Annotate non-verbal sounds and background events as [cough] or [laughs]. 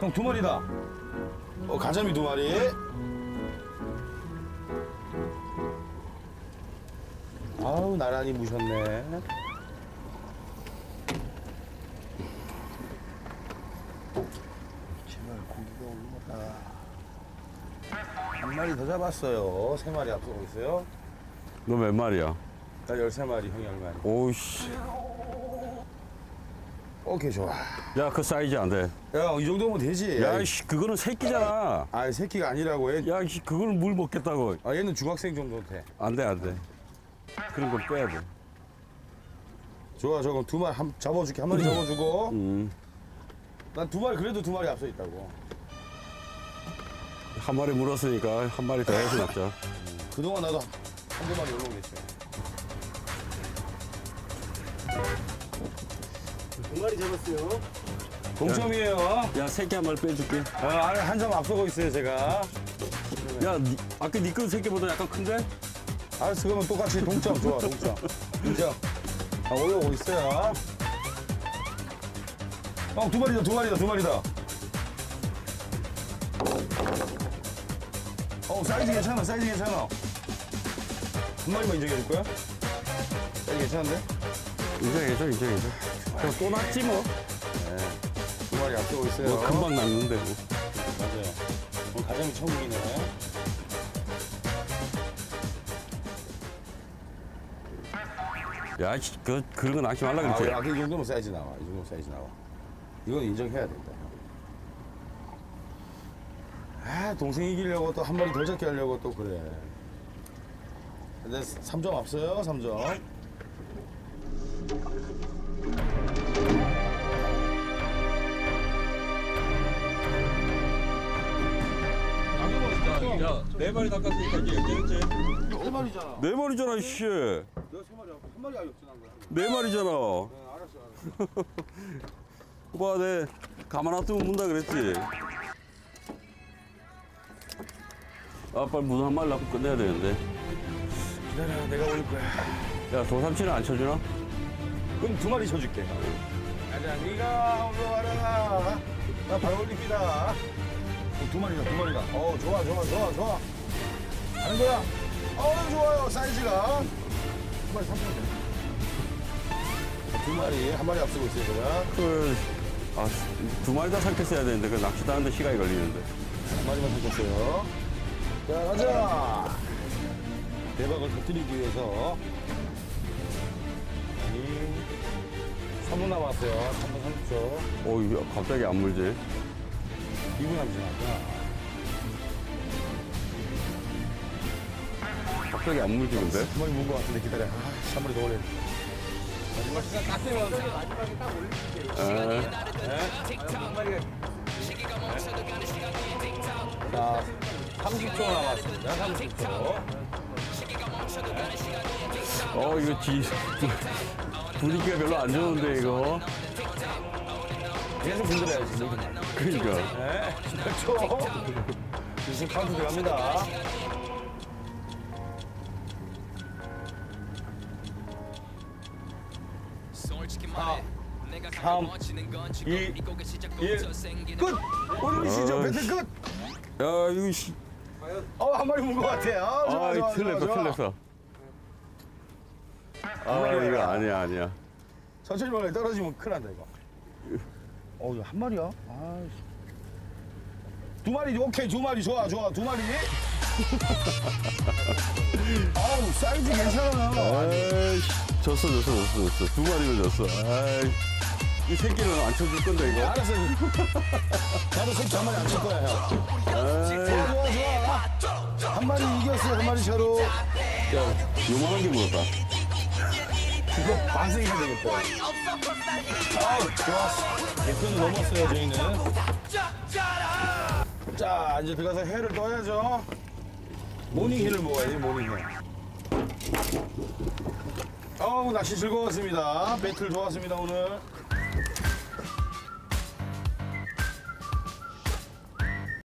형 두 마리다. 어, 가자미 두 마리. 아우 나란히 무셨네. 제발 고기가 올라가. 한 마리 더 잡았어요. 세 마리 앞서고 있어요. 너 몇 마리야? 나 열세 마리 형이 얼마니? 오우씨. 오케이 좋아. 야, 그 사이즈 안 돼. 야 이 정도면 되지. 야, 씨, 그거는 새끼잖아. 아 새끼가 아니라고 해. 야, 씨, 그걸 물 먹겠다고. 아 얘는 중학생 정도 돼. 안 돼, 안 돼. 그런 걸 빼야 돼. 좋아 저거 두 마리 한, 잡아줄게 한 마리 잡아주고. 음. 난두 마리 그래도 두 마리 앞서 있다고. 한 마리 물었으니까 한 마리 더 해서 납자. 그동안 나도 한두 마리 올라오겠지. 마리 잡았어요. 동점이에요. 야, 새끼 한 마리 빼줄게. 아, 한점 앞서고 있어요 제가. 야, 니, 아까 니꺼 새끼보다 약간 큰데? 알았어 그러면 똑같이 동점 좋아 동점. 동점. 아 올라오고 있어요. 형두 마리다 두 마리다 두 마리다. 어 사이즈 괜찮아 사이즈 괜찮아. 한 마리만 인정해 줄 거야? 사이즈 괜찮은데? 인정, 인정, 인정, 인정. 그럼 또 낫지 뭐. 두 마리 앞서고 있어요. 뭐 금방 낫는데 뭐. 맞아요. 오늘 가자미 천국이네. 야, 씨, 그, 그런 거 낚시 말라 아, 그랬지. 아, 이 정도면 사이즈 나와. 이 정도면 사이즈 나와. 이건 인정해야 된다. 아, 동생 이기려고 또 한 마리 더 잡게 하려고 또 그래. 근데 3점 앞서요, 3점. 네 마리 낚았으니까 이제 괜찮지? 세 마리잖아. 네 마리잖아, 씨. 내가 세 마리, 한 마리 역전한 거야. 네 마리잖아. 네, 알았어, 알았어. [laughs] 오빠, 내 가만 놔두면 문다 그랬지. 아, 빨리 문한 마리 낳고 끝내야 되는데. 기다려, 내가 올 거야. 야, 도삼치는 안 쳐주나? 그럼 두 마리 쳐줄게. 가자, 니가 올라와라. 나 바로 올립니다. 어, 두 마리다, 두 마리다. 어, 좋아, 좋아, 좋아, 좋아. 하는 거야. 어, 좋아요, 사이즈가. 두 마리 삼천 돼. 두 마리, 한 마리 앞서고 있어요, 제가. 그, 아, 두 마리 다 삼켰어야 되는데, 그 낚시 따는데 시간이 걸리는데. 한 마리만 삼켰어요. 자, 가자. 대박을 터뜨리기 위해서. 아니, 3분 남았어요. 3분 30초. 어, 이거 갑자기 안 물지? 2분 남지났구나. 갑자기 안? 한 마리 문것 같은데 기다려. 아, 한 마리 더 올려. 자, 30초 남았습니다. 30초. 어, 이거 지, 분위기가 별로 안 좋은데, 이거. 계속 흔들어야지. 그러니까. 네, 18초. 지금 카운트 들어갑니다. 아, 3, 2, 1, 끝! 올리시죠, 어이. 배틀 끝! 야, 이거, 씨. 어, 한 마리 문것 같아. 아, 좋아, 아, 좋아, 틀렸어, 좋아. 틀렸어. 아, 이거 아니야, 아니야. 천천히 먹어 떨어지면 큰일 난다, 이거. 어, 이거 한 마리야? 아이씨. 두 마리, 오케이, 두 마리, 좋아, 좋아, 두 마리. 아우, 사이즈 괜찮아. 아이씨, 졌어, 졌어, 졌어, 졌어. 두 마리면 졌어. 아이. 이 새끼는 안 쳐줄 건데, 이거. 알았어. 나도 새끼 한 마리 안 칠 거야, 형. 아이, 좋아, 좋아, 좋아. 한 마리 이겼어요, 한 마리 차로. 요만한 게 물었다. 이거 반승해야 되겠다. 아우, 좋았어. 대표도 넘었어요, 저희는. 자, 이제 들어가서 회를 떠야죠. 모닝회를 먹어야지, 모닝회. 어우, 낚시 즐거웠습니다. 배틀 좋았습니다, 오늘.